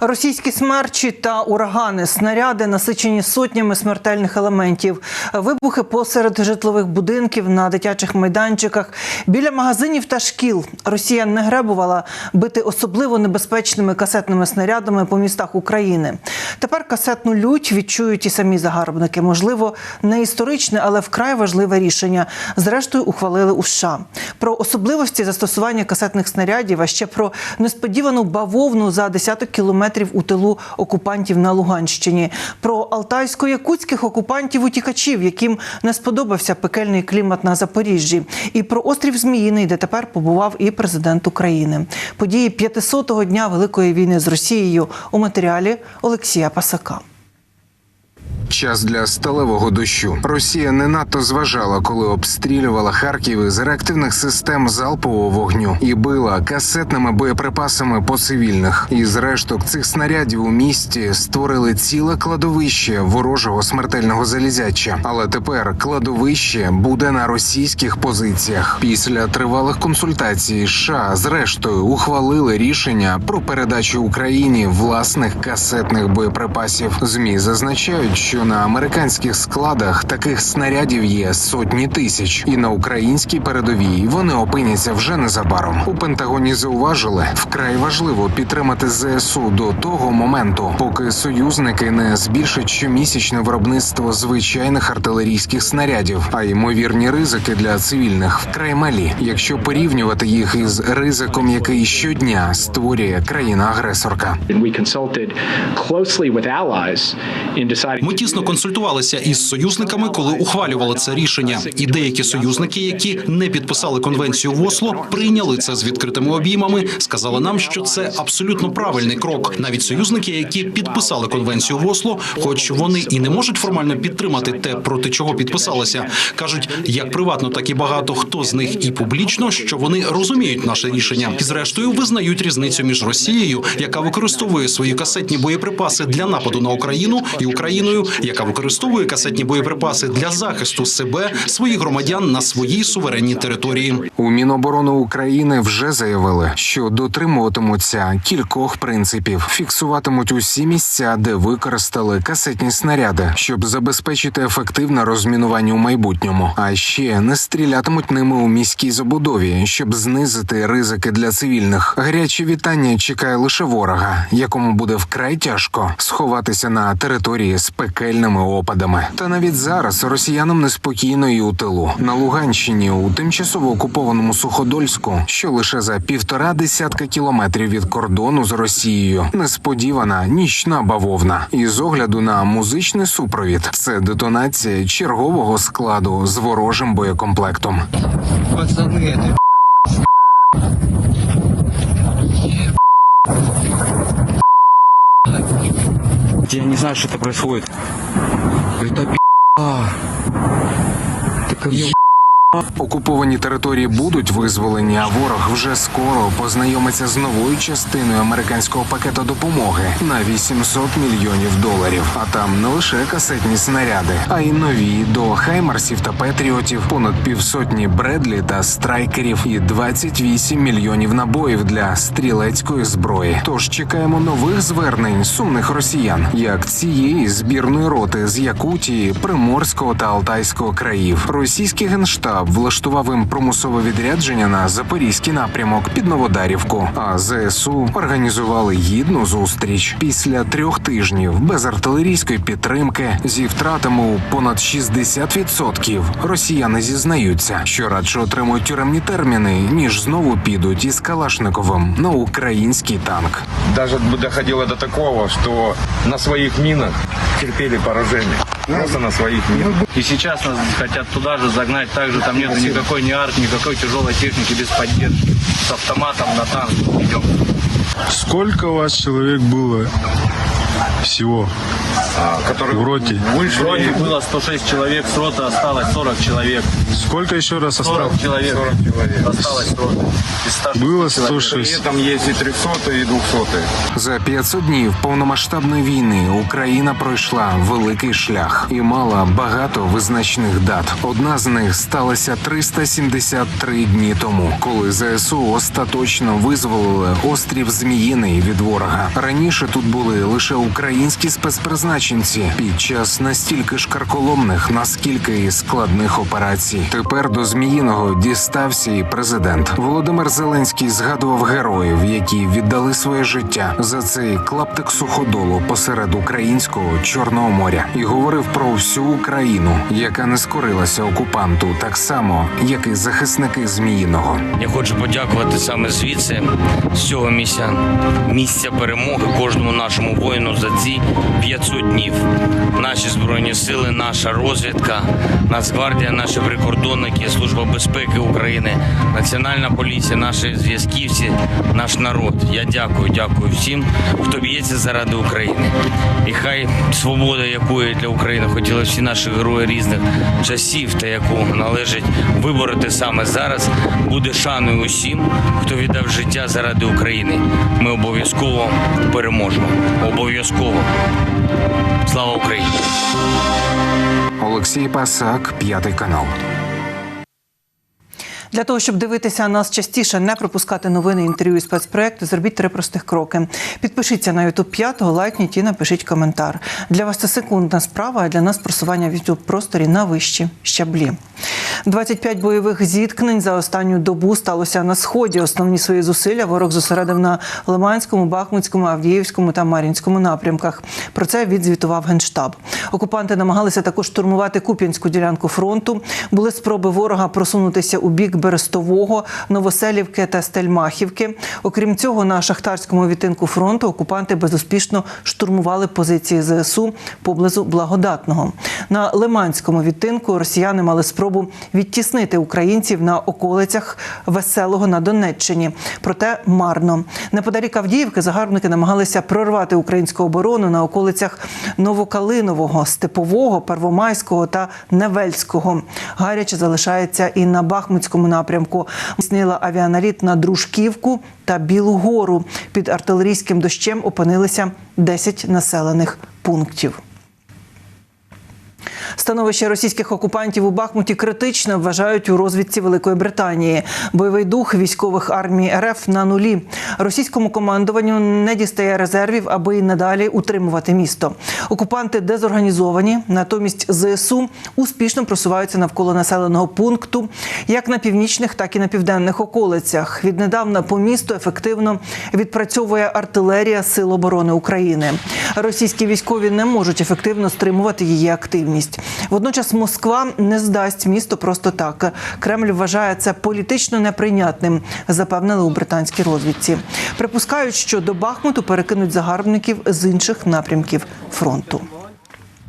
Російські смерчі та урагани, снаряди насичені сотнями смертельних елементів, вибухи посеред житлових будинків на дитячих майданчиках, біля магазинів та шкіл. Росія не гребувала бити особливо небезпечними касетними снарядами по містах України. Тепер касетну лють відчують і самі загарбники. Можливо, не історичне, але вкрай важливе рішення. Зрештою, ухвалили у США. Про особливості застосування касетних снарядів, а ще про несподівану бавовну за десяток кілометрів у тилу окупантів на Луганщині, про алтайсько-якутських окупантів-утікачів, яким не сподобався пекельний клімат на Запоріжжі, і про острів Зміїний, де тепер побував і президент України. Події 500-го дня Великої війни з Росією у матеріалі Олексія Пасака. Час для сталевого дощу. Росія не надто зважала, коли обстрілювала Харків із реактивних систем залпового вогню і била касетними боєприпасами по цивільних. Із решток цих снарядів у місті створили ціле кладовище ворожого смертельного залізяча. Але тепер кладовище буде на російських позиціях. Після тривалих консультацій США зрештою ухвалили рішення про передачу Україні власних касетних боєприпасів. Змі зазначають, що на американських складах таких снарядів є сотні тисяч, і на українській передовій вони опиняться вже незабаром. У Пентагоні зауважили, вкрай важливо підтримати ЗСУ до того моменту, поки союзники не збільшать щомісячне виробництво звичайних артилерійських снарядів, а ймовірні ризики для цивільних вкрай малі, якщо порівнювати їх із ризиком, який щодня створює in deciding Ми тісно консультувалися із союзниками, коли ухвалювали це рішення. І деякі союзники, які не підписали конвенцію в Осло, прийняли це з відкритими обіймами. Сказали нам, що це абсолютно правильний крок. Навіть союзники, які підписали конвенцію в Осло, хоч вони і не можуть формально підтримати те, проти чого підписалися, кажуть, як приватно, так і багато хто з них і публічно, що вони розуміють наше рішення, і зрештою визнають різницю між Росією, яка використовує свої касетні боєприпаси для нападу на Україну, і Україною, яка використовує касетні боєприпаси для захисту себе, своїх громадян на своїй суверенній території. У Міноборони України вже заявили, що дотримуватимуться кількох принципів, фіксуватимуть усі місця, де використали касетні снаряди, щоб забезпечити ефективне розмінування у майбутньому. А ще не стрілятимуть ними у міській забудові, щоб знизити ризики для цивільних. Гаряче вітання чекає лише ворога, якому буде вкрай тяжко сховатися на території з пекельними опадами. Та навіть зараз росіянам неспокійно і у тилу на Луганщині у тимчасово окупованому Суходольську, що лише за півтора десятка кілометрів від кордону з Росією, несподівана нічна бавовна. І з огляду на музичний супровід це детонація чергового складу з ворожим боєкомплектом. Пацаны, Я не знаю, что это происходит. Это пи***. Так я Окуповані території будуть визволені, а ворог вже скоро познайомиться з новою частиною американського пакету допомоги на 800 мільйонів доларів. А там не лише касетні снаряди, а й нові до хаймарсів та петріотів, понад півсотні бредлі та страйкерів і 28 мільйонів набоїв для стрілецької зброї. Тож чекаємо нових звернень сумних росіян, як цієї збірної роти з Якутії, Приморського та Алтайського країв. Російський генштаб влаштував їм примусове відрядження на запорізький напрямок під Новодарівку. А ЗСУ організували гідну зустріч після трьох тижнів без артилерійської підтримки зі втратами у понад 60%. Росіяни зізнаються, що радше отримують тюремні терміни, ніж знову підуть із Калашниковим на український танк. даже доходило до такого, что на своих минах терпели поражение. Просто на своих минах. И сейчас нас хотят туда же загнать, также там нет никакой ни арт, никакой тяжелой техники без поддержки. С автоматом на танк идем. Сколько у вас человек было всего а, которые в роте? вышли. Вроде было 106 человек, с роты осталось 40 человек. Сколько еще раз 40 осталось? человек 40 человек. осталось с роты. Из 106 Было человек. При 106. этом есть и 300 и 200 За 500 днів повномасштабної війни Україна пройшла великий шлях і мала багато визначних дат. Одна з них сталася 373 дні тому, коли ЗСУ остаточно визволили острів Зміїний від ворога. Раніше тут були лише українські спецпризначенці під час настільки ж карколомних, наскільки і складних операцій. Тепер до Зміїного дістався і президент Володимир Зеленський згадував героїв, які віддали своє життя за цей клаптик суходолу посеред українського чорного моря, і говорив про всю Україну, яка не скорилася окупанту, так само як і захисники Зміїного. Я хочу подякувати саме звідси, з цього місця, місця перемоги кожному нашому воїну за ці 500 днів. Наші збройні сили, наша розвідка, Нацгвардія, наші прикордонники, Служба безпеки України, Національна поліція, наші зв'язківці, наш народ. Я дякую, дякую всім, хто б'ється заради України. І хай свобода, якої для України хотіли всі наші герої різних часів, та яку належить вибороти саме зараз, буде шаною усім, хто віддав життя заради України. Ми обов'язково переможемо. Обов'язково. Слава Україні! Олексій Пасак, п'ятий канал. Для того, щоб дивитися нас частіше, не пропускати новини, інтерв'ю і спецпроекти, зробіть три простих кроки. Підпишіться на YouTube 5, лайкніть і напишіть коментар. Для вас це секундна справа, а для нас просування в youtube просторі на вищі щаблі. 25 бойових зіткнень за останню добу сталося на сході. Основні свої зусилля ворог зосередив на Лиманському, Бахмутському, Авдіївському та Мар'їнському напрямках. Про це відзвітував генштаб. Окупанти намагалися також штурмувати Куп'янську ділянку фронту. Були спроби ворога просунутися у бік Берестового, Новоселівки та Стельмахівки. Окрім цього, на шахтарському відтинку фронту окупанти безуспішно штурмували позиції ЗСУ поблизу Благодатного. На Лиманському відтинку росіяни мали спробу відтіснити українців на околицях Веселого на Донеччині. Проте марно. Неподалік Авдіївки загарбники намагалися прорвати українську оборону на околицях Новокалинового, Степового, Первомайського та Невельського. Гаряче залишається і на Бахмутському напрямку. Снила авіаналіт на Дружківку та Білу Гору. Під артилерійським дощем опинилися 10 населених пунктів. Становище російських окупантів у Бахмуті критично вважають у розвідці Великої Британії. Бойовий дух військових армій РФ на нулі. Російському командуванню не дістає резервів, аби і надалі утримувати місто. Окупанти дезорганізовані, натомість ЗСУ успішно просуваються навколо населеного пункту, як на північних, так і на південних околицях. Віднедавна по місту ефективно відпрацьовує артилерія Сил оборони України. Російські військові не можуть ефективно стримувати її активність. Водночас Москва не здасть місто просто так. Кремль вважає це політично неприйнятним, запевнили у британській розвідці. Припускають, що до Бахмуту перекинуть загарбників з інших напрямків фронту.